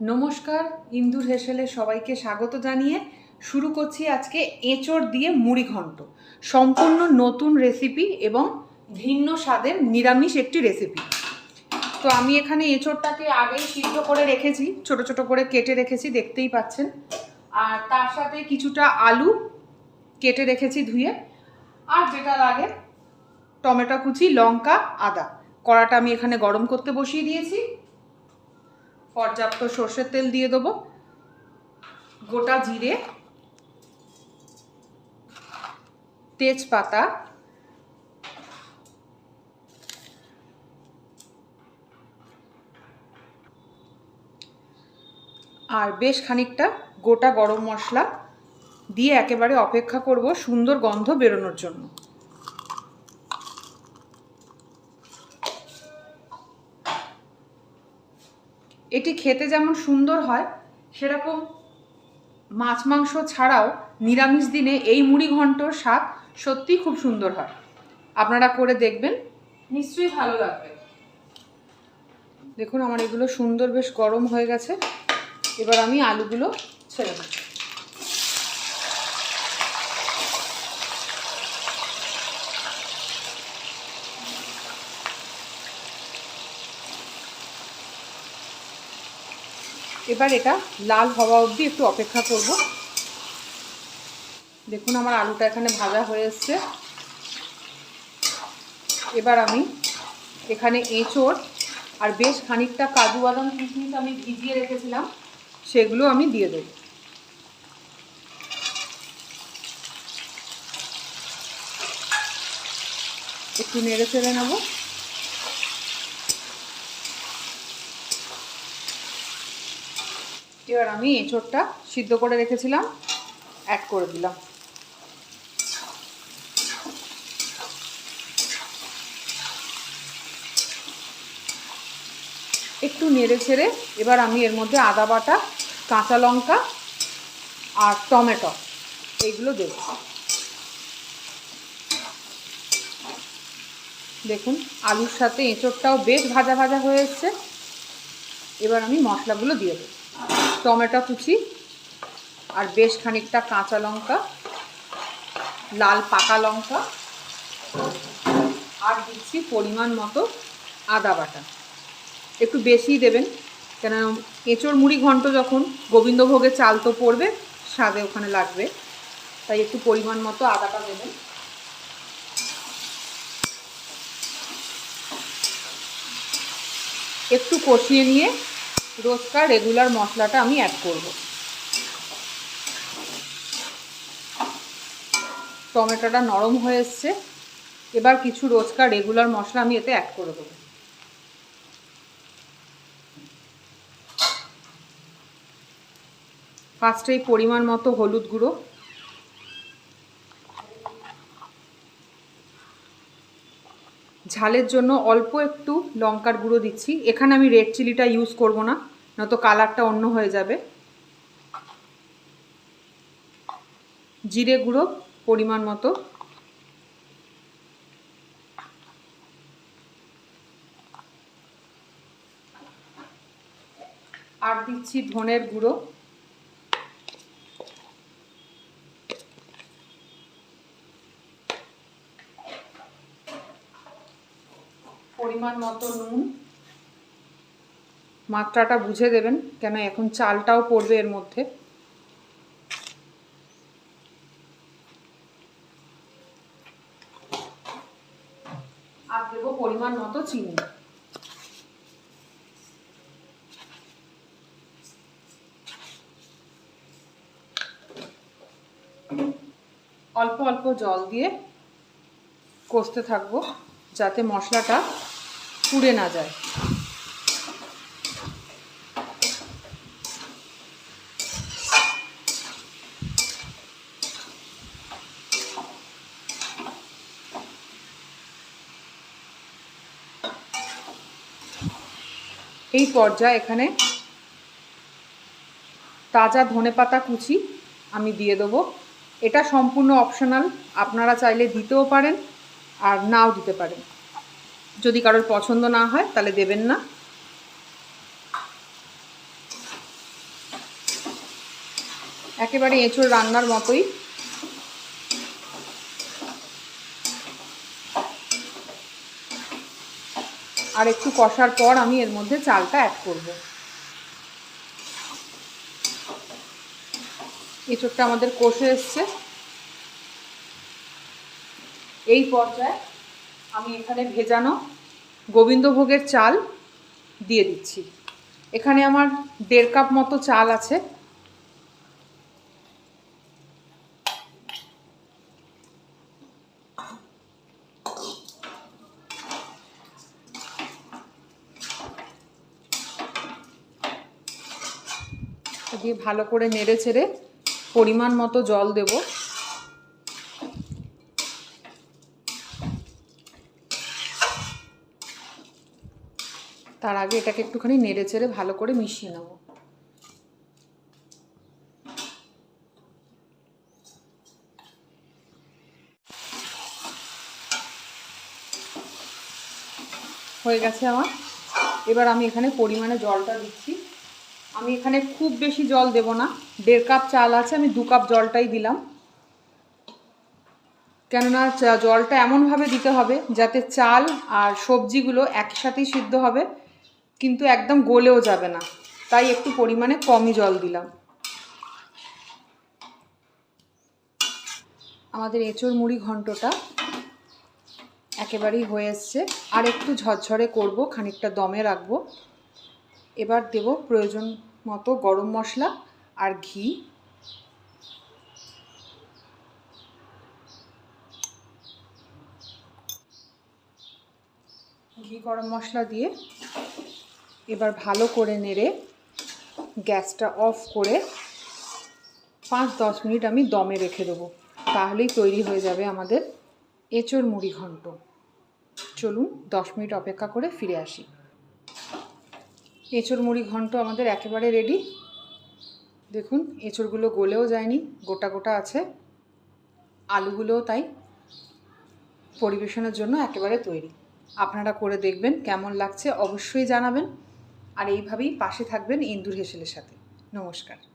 নমস্কার, ইন্দুর হেসেলে সবাইকে স্বাগত জানিয়ে শুরু করছি আজকে এঁচড় দিয়ে মুড়ি ঘন্ট। সম্পূর্ণ নতুন রেসিপি এবং ভিন্ন স্বাদের নিরামিষ একটি রেসিপি তো আমি এখানে এঁচড়টাকে আগেই সিদ্ধ করে রেখেছি, ছোট ছোট করে কেটে রেখেছি, দেখতেই পাচ্ছেন। আর তার সাথে কিছুটা আলু কেটে রেখেছি ধুয়ে। আর যেটা লাগে, টমেটো কুচি, লঙ্কা, আদা। কড়াটা আমি এখানে গরম করতে বসিয়ে দিয়েছি। পর্যাপ্ত সর্ষের তেল দিয়ে দেবো। গোটা জিরে, তেজপাতা, আর বেশ খানিকটা গোটা গরম মশলা দিয়ে একেবারে অপেক্ষা করব সুন্দর গন্ধ বেরোনোর জন্য। এটি খেতে যেমন সুন্দর হয়, সেরকম মাছ মাংস ছাড়াও নিরামিষ দিনে এই মুড়ি ঘন্টর স্বাদ সত্যি খুব সুন্দর হয়। আপনারা করে দেখবেন, নিশ্চয়ই ভালো লাগবে। দেখুন আমার এগুলো সুন্দর বেশ গরম হয়ে গেছে, এবার আমি আলুগুলো ছেড়ে দেবো এবার এটা লাল হওয়া অবধি একটু অপেক্ষা করব। দেখুন আমার আলুটা এখানে ভাজা হয়ে এসছে। এবার আমি এখানে এঁচড় আর বেশ খানিকটা কাজু বাদাম কিশমিশ আমি ভিজিয়ে রেখেছিলাম, সেগুলো আমি দিয়ে দেব। একটু নেড়ে চেড়ে নেব। এবার আমি এঁচড়টা সিদ্ধ করে রেখেছিলাম অ্যাড করে দিলাম। একটু নেড়ে ছেড়ে এবার আমি এর মধ্যে আদা বাটা, কাঁচা লঙ্কা আর টমেটো এইগুলো দেব। দেখুন, আলুর সাথে এঁচড়টাও বেশ ভাজা ভাজা হয়ে এসছে। এবার আমি মশলাগুলো দিয়ে দেবো। টমেটো কুচি আর বেশ খানিকটা কাঁচা লঙ্কা, লাল পাকা লঙ্কা আর দিচ্ছি পরিমাণ মতো আদা বাটা। একটু বেশিই দেবেন, কেন এঁচড় মুড়ি ঘন্ট যখন গোবিন্দভোগের চাল তো পড়বে, স্বাদে ওখানে লাগবে। তাই একটু পরিমাণ মতো আদাটা দেবেন। একটু কষিয়ে নিয়ে রোজকার রেগুলার মশলাটা আমি অ্যাড করব। টমেটোটা নরম হয়ে এসছে। এবার কিছু রোজকার রেগুলার মশলা আমি এতে অ্যাড করে দেবো। ফার্স্টে পরিমাণ মতো হলুদ গুঁড়ো। ঝালের জন্য অল্প একটু লঙ্কার গুঁড়ো দিচ্ছি। এখানে আমি রেড চিলিটা ইউজ করব না, নয়তো কালারটা অন্য হয়ে যাবে। জিরে গুঁড়ো পরিমাণ মতো। আর দিচ্ছি ধনের গুঁড়ো। পরিমাণ মতো নুন। মাত্রাটা বুঝে দেবেন, কেন এখন চালটাও পড়বে এর মধ্যে। আর দেবো পরিমাণ মতো চিনি। অল্প অল্প জল দিয়ে কষতে থাকব, যাতে মশলাটা পুড়ে না যায়। এই পর্যায়ে এখানে তাজা ধনেপাতা কুচি আমি দিয়ে দেবো। এটা সম্পূর্ণ অপশনাল আপনারা চাইলে দিতেও পারেন আর নাও দিতে পারেন। যদি কারোর পছন্দ না হয়, তাহলে দেবেন না। একেবারে এঁচোড় রান্নার মতোই। আর একটু কষার পর আমি এর মধ্যে চালটা অ্যাড করব। এঁচোড়টা আমাদের কষে এসছে। এই পর্যায়ে আমি এখানে ভেজানো গোবিন্দভোগের চাল দিয়ে দিচ্ছি। এখানে আমার দেড় কাপ মতো চাল আছে। দিয়ে ভালো করে নেড়ে ছেড়ে পরিমাণ মতো জল দেব। তার আগে এটাকে একটুখানি নেড়ে চেড়ে ভালো করে মিশিয়ে নেব। হয়ে গেছে আমার। এবার আমি এখানে পরিমাণে জলটা দিচ্ছি। আমি এখানে খুব বেশি জল দেব না। দেড় কাপ চাল আছে, আমি দু কাপ জলটাই দিলাম। কেননা জলটা এমনভাবে দিতে হবে যাতে চাল আর সবজিগুলো একসাথেই সিদ্ধ হবে। কিন্তু একদম গলেও যাবে না। তাই একটু পরিমাণে কমই জল দিলাম। আমাদের এঁচোড় মুড়ি ঘন্টটা একেবারেই হয়ে এসছে। আর একটু ঝরঝরে করব, খানিকটা দমে রাখব। এবার দেব প্রয়োজন মতো গরম মশলা আর ঘি। ঘি গরম মশলা দিয়ে এবার ভালো করে নেড়ে গ্যাসটা অফ করে পাঁচ দশ মিনিট আমি দমে রেখে দেবো। তাহলেই তৈরি হয়ে যাবে আমাদের এঁচোড় মুড়ি ঘন্ট। চলুন দশ মিনিট অপেক্ষা করে ফিরে আসি। এঁচোড় মুড়ি ঘন্ট আমাদের একেবারে রেডি। দেখুন, এঁচোড়গুলো গলেও যায়নি, গোটা গোটা আছে। আলুগুলোও তাই পরিবেশনের জন্য একেবারে তৈরি। আপনারা করে দেখবেন কেমন লাগছে, অবশ্যই জানাবেন। আর এইভাবেই পাশে থাকবেন ইন্দুর হেসেলের সাথে। নমস্কার।